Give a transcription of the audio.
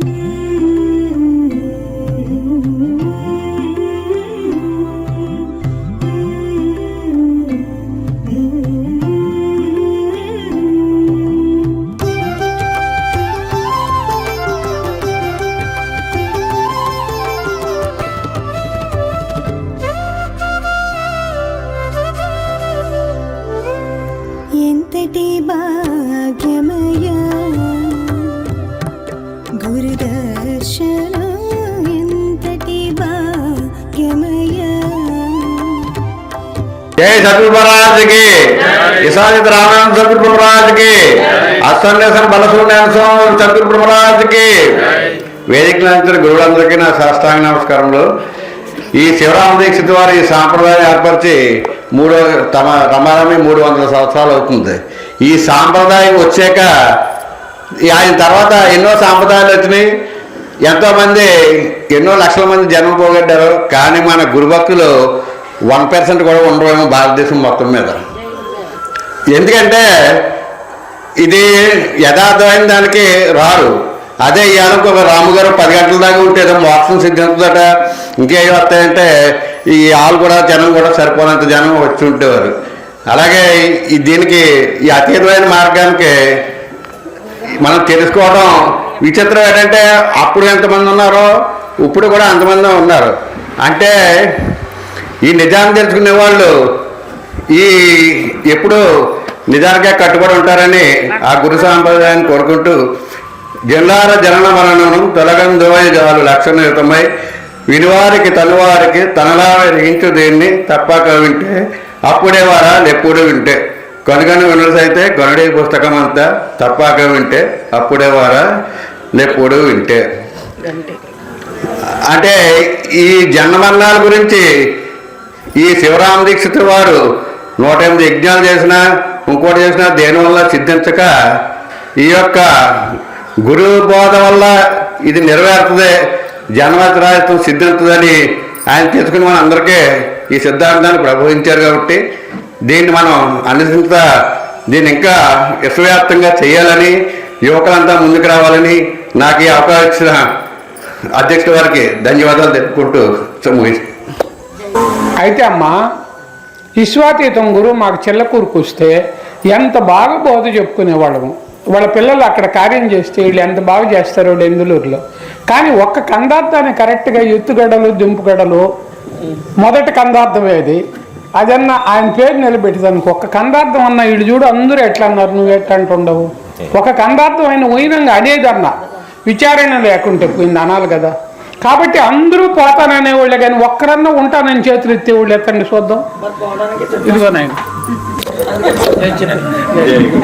ఎంతటి గురుదర్శనం ఎంతటి భాగ్యమయా. జై సద్గురు మహారాజుకి ఇసాజిత్ రామాయణ సద్గురు మహారాజుకి సద్గురు మహారాజుకి వేదిక నుంచి గురువులందరికీ నా శాస్త్రాంగ నమస్కారములు. ఈ శివరామ దీక్షిత్ వారి ఈ సాంప్రదాయం ఏర్పరిచి మూడో తమ రమారమి మూడు వందల సంవత్సరాలు అవుతుంది. ఈ సాంప్రదాయం వచ్చాక ఆయన తర్వాత ఎన్నో సాంప్రదాయాలు వచ్చినాయి. ఎంతోమంది ఎన్నో లక్షల మంది జన్మ పోగొట్టారు. కానీ మన గురుభక్తులు వన్ పర్సెంట్ కూడా ఉండవేమో భారతదేశం మొత్తం మీద. ఎందుకంటే ఇది యథార్థమైన దానికి రారు. అదే ఇవాళ ఒక రాముగారు పది గంటల దాకా ఉంటే ఏదో మోక్షం సిద్ధించదట. ఇంకేం వస్తాయంటే ఈ ఆలు కూడా జనం కూడా సరిపోనంత జనం వచ్చి ఉండేవారు. అలాగే ఈ దీనికి ఈ అతీతమైన మార్గానికి మనం తెలుసుకోవడం విచిత్రం ఏంటంటే అప్పుడు ఎంతమంది ఉన్నారో ఇప్పుడు కూడా అంతమంది ఉన్నారు. అంటే ఈ నిజాన్ని తెలుసుకునే వాళ్ళు ఈ ఎప్పుడు నిజానికే కట్టుబడి ఉంటారని ఆ గురు సాంప్రదాయాన్ని కోరుకుంటూ జిల్లార జనన మరణం తొలగందోయ జాలు లక్షణయుతమై వినివారికి తనువారికి తనలా రించు దేన్ని తప్పక వింటే అప్పుడే వారాలు ఎప్పుడు వింటే. కనుగొని వినసైతే గనుడి పుస్తకం అంతా తప్పక వింటే అప్పుడే వారా ఎప్పుడు వింటే. అంటే ఈ జన్మమరణాల గురించి ఈ శివరామ దీక్షిత్ వారు నూట ఎనిమిది యజ్ఞాలు చేసినా ఇంకోటి చేసినా దేనివల్ల సిద్ధించక ఈ యొక్క గురువు బోధ వల్ల ఇది నెరవేరుతుంది జన్మరాహిత్వం సిద్ధించుతుందని ఆయన తెలుసుకుని మన అందరికీ ఈ సిద్ధాంతాన్ని ప్రబోధించారు కాబట్టి దీన్ని మనం అన్నింత దీన్ని ఇంకా విశ్వవ్యాప్తంగా చేయాలని యువకులంతా ముందుకు రావాలని నాకు ఈ అవకాశం ఇచ్చిన అధ్యక్షుల వారికి ధన్యవాదాలు తెలుపుకుంటూ అయితే అమ్మ విశ్వాతీతం గురువు మాకు చిల్లకూరుకు వస్తే ఎంత బాగా బోధ చెప్పుకునేవాళ్ళము. వాళ్ళ పిల్లలు అక్కడ కార్యం చేస్తే వీళ్ళు ఎంత బాగా చేస్తారో ఎందులూరులో కానీ ఒక్క కందార్థాన్ని కరెక్ట్గా ఎత్తుగడలు దింపుగడలు మొదటి కందార్థమే అది అదన్నా ఆయన పేరు నిలబెట్టేదానికి ఒక్క కందార్థం అన్న వీళ్ళు చూడు అందరూ ఎట్లా అన్నారు నువ్వు ఎట్లా అంటుండవు ఒక కందార్థం అయిన పోయినంగా అనేదన్నా విచారణ లేకుంటే పోయింది అనాలి కదా. కాబట్టి అందరూ పోతాననేవాళ్ళే కానీ ఒక్కరన్నా ఉంటానని చేతులు ఎత్తేవాళ్ళు ఎత్తండి చూద్దాం. ఇదిగో నాయన.